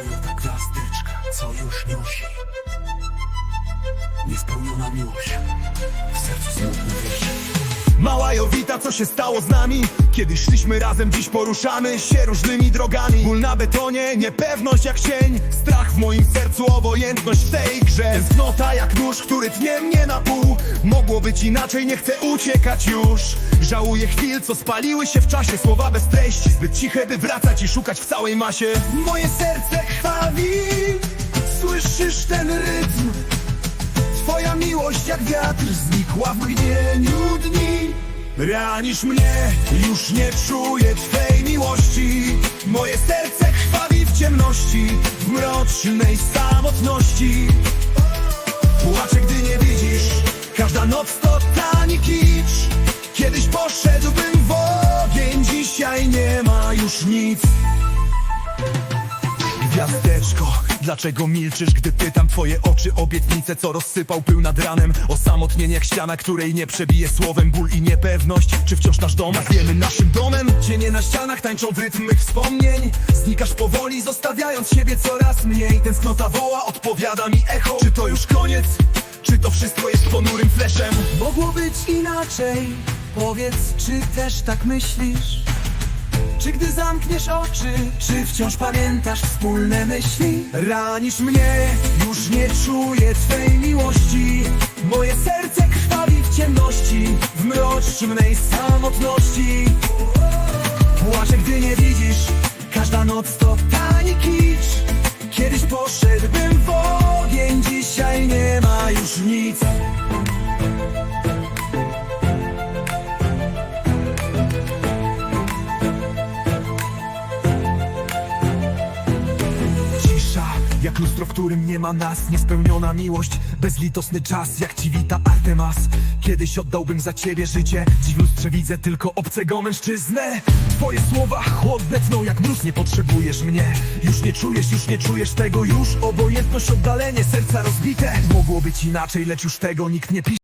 Malutka gwiazdeczka, co już nosi. Niespełniona miłość Mała Jowita, co się stało z nami? Kiedy szliśmy razem, dziś poruszamy się różnymi drogami. Ból na betonie, niepewność jak cień Strach w moim sercu, obojętność w tej grze. Tęsknota jak nóż, który tnie mnie na pół. Mogło być inaczej, nie chcę uciekać już. Żałuję chwil, co spaliły się w czasie. Słowa bez treści, zbyt ciche, by wracać i szukać w całej masie. Moje serce krwawi. Słyszysz ten rytm? Twoja miłość jak wiatr znikła w mgnieniu dni Ranisz mnie, już nie czuję Twej miłości. Moje serce krwawi w ciemności W mrocznej samotności. Płaczę, gdy nie widzisz Każda noc to tani kicz. Kiedyś poszedłbym w ogień Dzisiaj nie ma już nic Dlaczego milczysz, gdy pytam? Twoje oczy Obietnice, co rozsypał pył nad ranem. Osamotnienie jak ściana, której nie przebije słowem. Ból i niepewność, czy wciąż nasz dom? Wiemy naszym domem, cienie na ścianach tańczą w rytm mych wspomnień. Znikasz powoli, zostawiając siebie coraz mniej. Tęsknota woła, odpowiada mi echo. Czy to już koniec? Czy to wszystko jest ponurym fleszem? Mogło być inaczej. Powiedz, czy też tak myślisz? Czy gdy zamkniesz oczy Czy wciąż pamiętasz wspólne myśli? Ranisz mnie, już nie czuję Twej miłości. Moje serce krwawi w ciemności W mrocznej samotności. Płaczę, gdy nie widzisz Każda noc to tani kicz jak lustro, w którym nie ma nas Niespełniona miłość, bezlitosny czas Jak ci wita Artemas. Kiedyś oddałbym za ciebie życie Dziś w lustrze widzę tylko obcego mężczyznę. Twoje słowa chłodne tną jak mróz Nie potrzebujesz mnie. Już nie czujesz, już nie czujesz tego już Obojętność, oddalenie, serca rozbite. Mogło być inaczej, lecz już tego nikt nie pisze